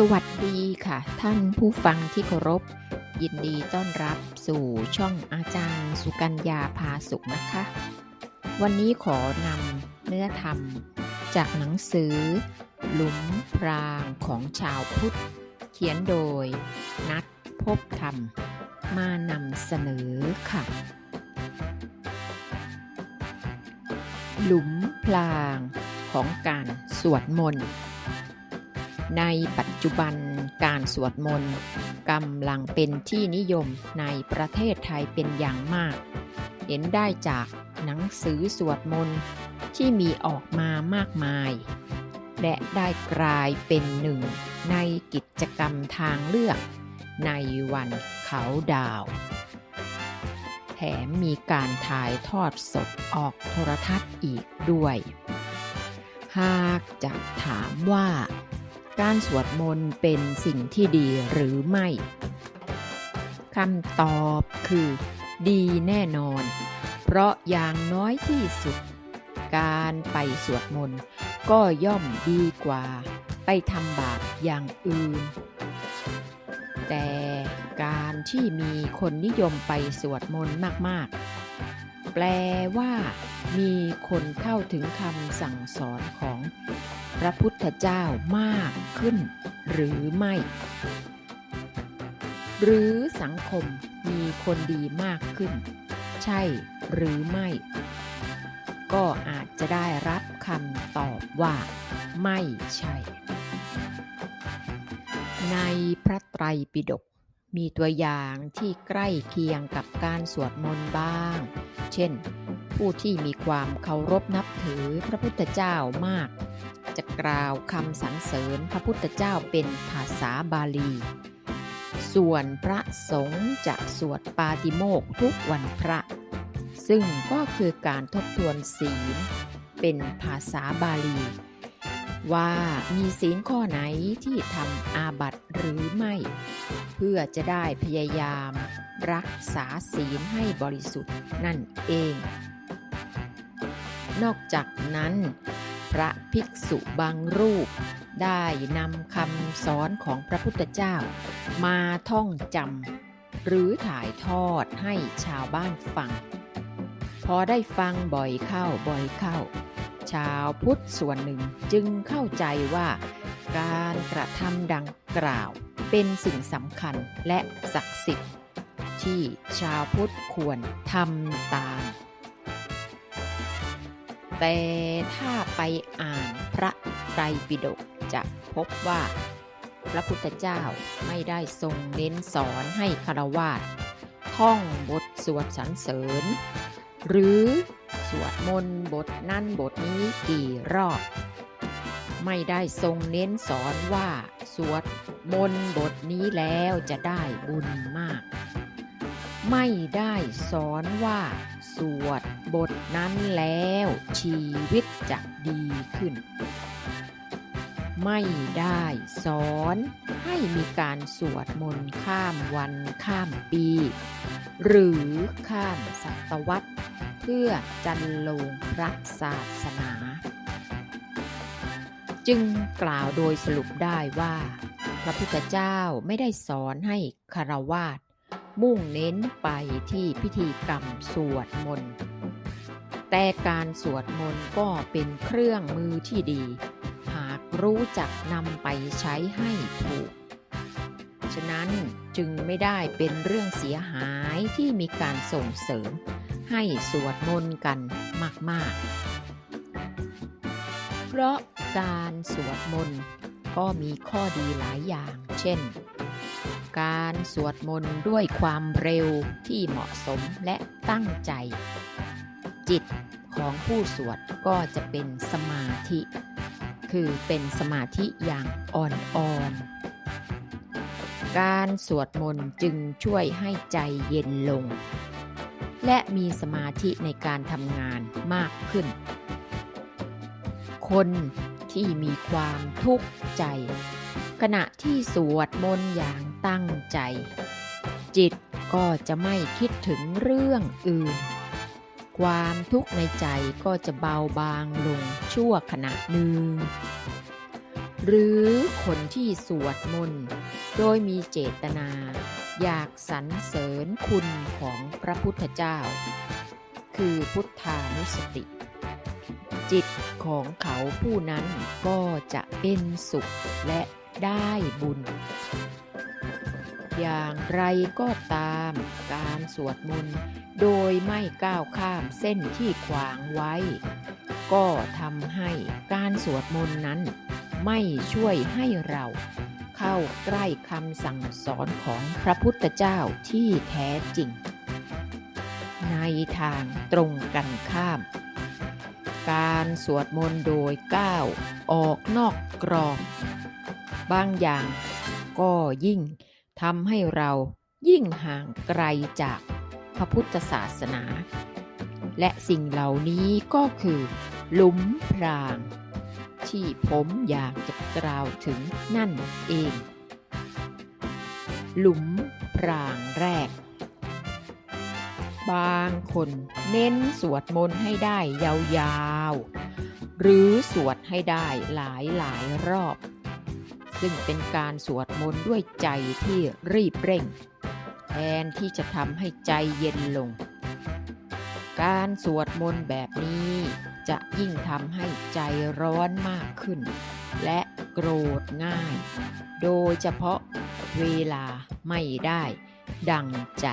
สวัสดีค่ะ ท่านผู้ฟังที่เคารพ ยินดีต้อนรับสู่ช่องอาจารย์สุกัญญาพาสุขนะคะ วันนี้ขอนำเนื้อธรรม จากหนังสือ หลุมพรางของชาวพุทธ เขียนโดย นัดพบธรรม มานำเสนอค่ะ หลุมพรางของการสวดมนต์ ในปัจจุบันการสวดมนต์กำลังเป็นที่นิยมในประเทศไทยเป็นอย่างมาก เห็นได้จากหนังสือสวดมนต์ที่มีออกมามากมาย และได้กลายเป็นหนึ่งในกิจกรรมทางเลือก ในวันเขาดาว แถมมีการถ่ายทอดสดออกโทรทัศน์อีกด้วย หากจะถามว่า การสวดมนต์เป็นสิ่งที่ดีหรือไม่คำตอบคือ ดีแน่นอน เพราะอย่างน้อยที่สุด การไปสวดมนต์ก็ย่อมดีกว่า ไปทำบาปอย่างอื่น แต่การที่มีคนนิยมไปสวดมนต์มากๆ แปลว่า มีคนเข้าถึงคำสั่งสอนของ พระพุทธเจ้ามากขึ้นหรือไม่ หรือสังคมมีคนดีมากขึ้น ใช่หรือไม่ ก็อาจจะได้รับคำตอบว่า ไม่ใช่ ในพระไตรปิฎกมีตัวอย่างที่ใกล้เคียงกับการสวดมนต์บ้าง เช่น ผู้ที่มีความเคารพนับถือพระพุทธเจ้ามาก จะกล่าวคำสรรเสริญพระพุทธเจ้าเป็นภาษาบาลี ส่วนพระสงฆ์จะสวดปาติโมกข์ทุกวันพระ ซึ่งก็คือการทบทวนศีล เป็นภาษาบาลี ว่ามีศีลข้อไหนที่ทำอาบัติหรือไม่ เพื่อจะได้พยายามรักษาศีลให้บริสุทธิ์นั่นเอง นอกจากนั้น ระภิกษุบางรูป ได้นำคำสอนของพระพุทธเจ้า มาท่องจำหรือถ่ายทอดให้ชาวบ้านฟัง พอได้ฟังบ่อยเข้าบ่อยเข้า ชาวพุทธส่วนหนึ่งจึงเข้าใจว่าการกระทำดังกล่าวเป็นสิ่งสำคัญและศักดิ์สิทธิ์ที่ชาวพุทธควรทำตาม แต่ถ้าไปอ่านพระไตรปิฎกจะพบว่า พระพุทธเจ้าไม่ได้ทรงเน้นสอนให้คารวาสท่องบทสวดสรรเสริญ หรือสวดมนต์บทนั้นบทนี้กี่รอบ ไม่ได้ทรงเน้นสอนว่าสวดมนต์บทนี้แล้วจะได้บุญมาก ไม่ได้สอนว่า สวดบทนั้นแล้วชีวิตจะดีขึ้น ไม่ได้สอนให้มีการสวดมนต์ข้ามวันข้ามปี หรือข้ามศตวรรษ เพื่อจันลงพระศาสนา จึงกล่าวโดยสรุปได้ว่า พระพุทธเจ้าไม่ได้สอนให้คารวาส มุ่งเน้นไปที่พิธีกรรมสวดมนต์ แต่การสวดมนต์ก็เป็นเครื่องมือที่ดี หากรู้จักนำไปใช้ให้ถูก ฉะนั้นจึงไม่ได้เป็นเรื่องเสียหายที่มีการส่งเสริม ให้สวดมนต์กันมาก ๆ เพราะการสวดมนต์ก็มีข้อดีหลายอย่าง เช่น การสวดมนต์ด้วยความเร็วที่เหมาะสมและตั้งใจ จิตของผู้สวดก็จะเป็นสมาธิ คือเป็นสมาธิอย่างอ่อนๆ การสวดมนต์จึงช่วยให้ใจเย็นลง และมีสมาธิในการทำงานมากขึ้น คนที่มีความทุกข์ใจ ขณะที่สวดมนต์อย่างตั้งใจ จิตก็จะไม่คิดถึงเรื่องอื่น ความทุกข์ในใจก็จะเบาบางลงชั่วขณะหนึ่ง หรือคนที่สวดมนต์โดยมีเจตนา อยากสรรเสริญคุณของพระพุทธเจ้า คือพุทธานุสติ จิตของเขาผู้นั้นก็จะเป็นสุขและ ได้บุญ อย่างไรก็ตามการสวดมนต์โดยไม่ก้าวข้ามเส้นที่ขวางไว้ ก็ทำให้การสวดมนต์นั้นไม่ช่วยให้เราเข้าใกล้คำสั่งสอนของพระพุทธเจ้าที่แท้จริง ในทางตรงกันข้าม การสวดมนต์โดยก้าวออกนอกกรอบ บางอย่าง ก็ยิ่งทำให้เรายิ่งห่างไกลจากพระพุทธศาสนา และสิ่งเหล่านี้ก็คือหลุมพราง ที่ผมอยากจะกล่าวถึงนั่นเอง หลุมพรางแรก บางคนเน้นสวดมนต์ให้ได้ยาวๆ หรือสวดให้ได้หลายหลายรอบ ซึ่งเป็นการสวดมนต์ด้วยใจที่รีบเร่ง แทนที่จะทำให้ใจเย็นลง การสวดมนต์แบบนี้จะยิ่งทำให้ใจร้อนมากขึ้น และโกรธง่าย โดยเฉพาะเวลาไม่ได้ดังใจ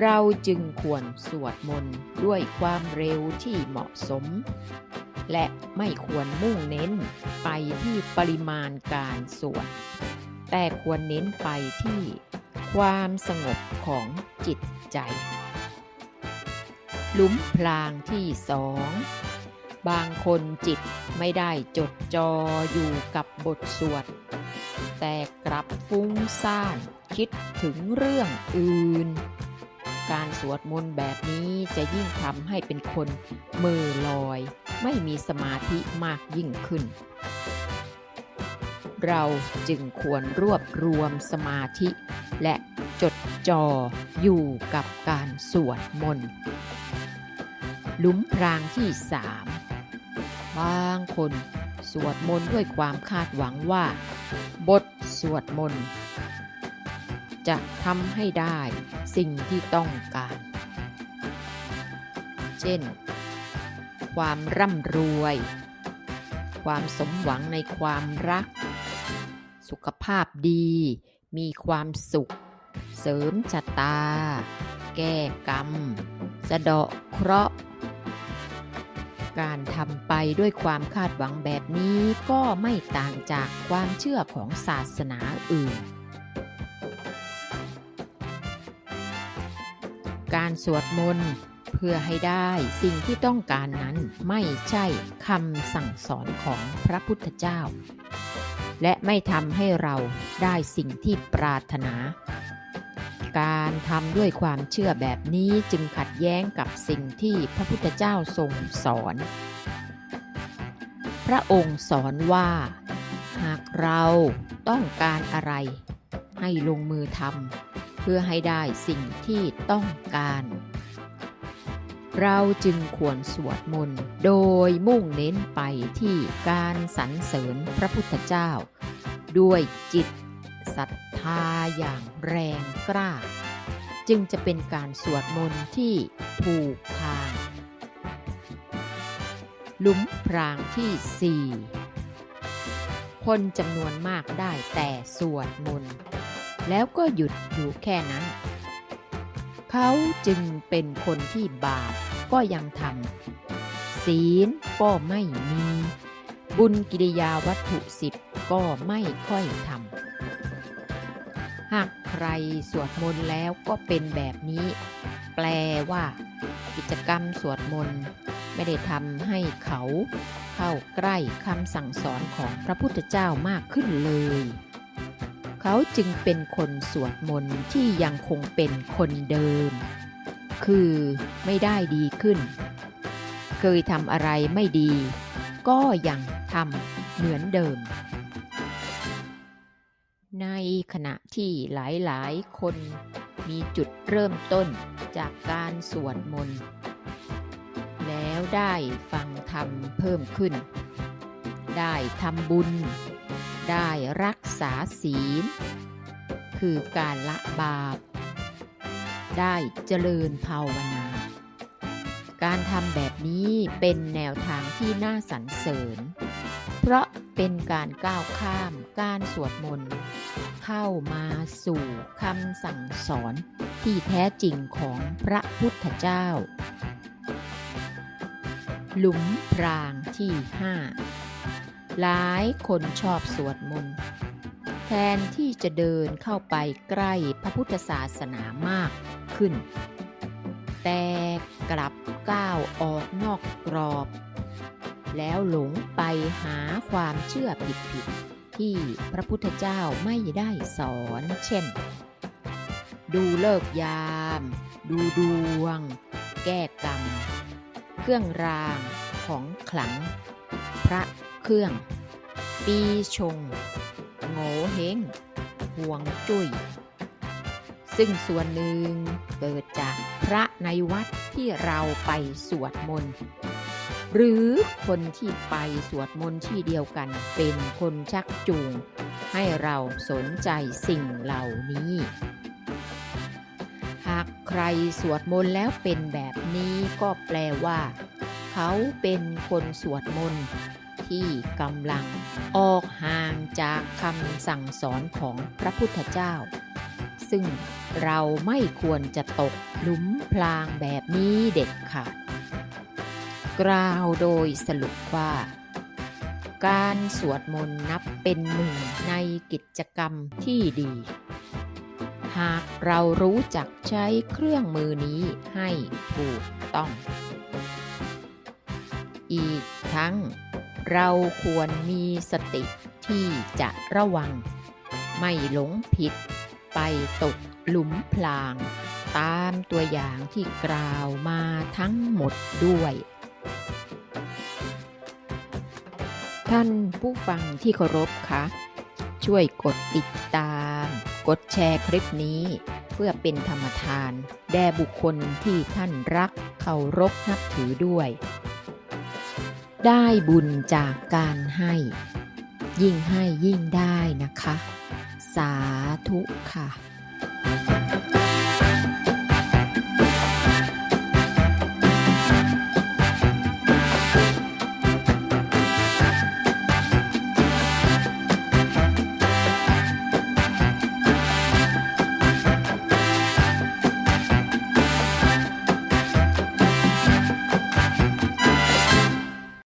เราจึงควรสวดมนต์ด้วยความเร็วที่เหมาะสม และไม่ควรมุ่งเน้นไปที่ปริมาณการสวด แต่ควรเน้นไปที่ความสงบของจิตใจ หลุมพรางที่สอง บางคนจิตไม่ได้จดจ่ออยู่กับบทสวด แต่กลับฟุ้งซ่านคิดถึงเรื่องอื่น การสวดมนต์แบบนี้จะยิ่งทำให้เป็นคนมือลอย ไม่มีสมาธิมากยิ่งขึ้น เราจึงควรรวบรวมสมาธิ และจดจ่ออยู่กับการสวดมนต์หลุมพรางที่สามบางคนสวดมนต์ด้วยความคาดหวังว่า บทสวดมนต์จะทำให้ได้สิ่งที่ต้องการ เช่น ความร่ำรวย ความสมหวังในความรัก สุขภาพดี มีความสุข เสริมชะตา แก้กรรม สะเดาะเคราะห์ การทำไปด้วยความคาดหวังแบบนี้ก็ไม่ต่างจากความเชื่อของศาสนาอื่นการสวดมนต์ เพื่อให้ได้สิ่งที่ต้องการนั้นไม่ใช่คำสั่งสอนของพระพุทธเจ้า และไม่ทำให้เราได้สิ่งที่ปรารถนา การทำด้วยความเชื่อแบบนี้จึงขัดแย้งกับสิ่งที่พระพุทธเจ้าทรงสอน พระองค์สอนว่า หากเราต้องการอะไร ให้ลงมือทำเพื่อให้ได้สิ่งที่ต้องการ เราจึงควรสวดมนต์โดยมุ่งเน้นไปที่การสรรเสริญพระพุทธเจ้า ด้วยจิตศรัทธาอย่างแรงกล้า จึงจะเป็นการสวดมนต์ที่ผูกทางลุมพรางที่สี่คนจำนวนมากได้แต่สวดมนต์แล้วก็หยุดอยู่แค่นั้น เขาจึงเป็นคนที่บาปก็ยังทำศีลก็ไม่มี บุญกิริยาวัตถุสิบก็ไม่ค่อยทำหากใครสวดมนต์แล้วก็เป็นแบบนี้ แปลว่า กิจกรรมสวดมนต์ไม่ได้ทำให้เขาเข้าใกล้คำสั่งสอนของพระพุทธเจ้ามากขึ้นเลย เขาจึงเป็นคนสวดมนต์ที่ยังคงเป็นคนเดิม คือไม่ได้ดีขึ้น เคยทำอะไรไม่ดี ก็ยังทำเหมือนเดิม ในขณะที่หลายๆ คนมีจุดเริ่มต้นจากการสวดมนต์แล้วได้ฟังธรรมเพิ่มขึ้น ได้ทำบุญ ได้รักษาศีล คือการละบาป ได้เจริญภาวนา การทำแบบนี้เป็นแนวทางที่น่าสรรเสริญ เพราะเป็นการก้าวข้ามการสวดมนต์เข้ามาสู่คำสั่งสอนที่แท้จริงของพระพุทธเจ้า หลุมพรางที่5 หลายคนชอบสวดมนต์แทนที่จะเดินเข้าไปใกล้พระพุทธศาสนามากขึ้น แต่กลับก้าวออกนอกกรอบ แล้วหลงไปหาความเชื่อผิดๆที่พระพุทธเจ้าไม่ได้สอนเช่น ดูเลิกยาม ดูดวง แก้กรรม เครื่องรางของขลัง พระ เครื่อง ปีชง โงเฮงห่วงจุย้ย ซึ่งส่วนหนึ่งเกิดจากพระในวัดที่เราไปสวดมนต์หรือคนที่ไปสวดมนต์ที่เดียวกันเป็นคนชักจูง ให้เราสนใจสิ่งเหล่านี้ หากใครสวดมนต์แล้วเป็นแบบนี้ก็แปลว่า เขาเป็นคนสวดมนต์ ที่กำลังออกห่างจากคำสั่งสอนของพระพุทธเจ้า ซึ่งเราไม่ควรจะตกหลุมพรางแบบนี้เด็ดขาดกล่าวโดยสรุปว่า การสวดมนต์นับเป็นหนึ่งในกิจกรรมที่ดี หากเรารู้จักใช้เครื่องมือนี้ให้ถูกต้อง อีกทั้ง เราควรมีสติที่จะระวัง ไม่หลงผิด ไปตกหลุมพราง ตามตัวอย่างที่กล่าวมาทั้งหมดด้วย ท่านผู้ฟังที่เคารพคะช่วยกดติดตาม กดแชร์คลิปนี้เพื่อเป็นธรรมทาน แด่บุคคลที่ท่านรักเคารพนับถือด้วย ได้บุญจากการให้ ยิ่งให้ยิ่งได้นะคะ สาธุค่ะ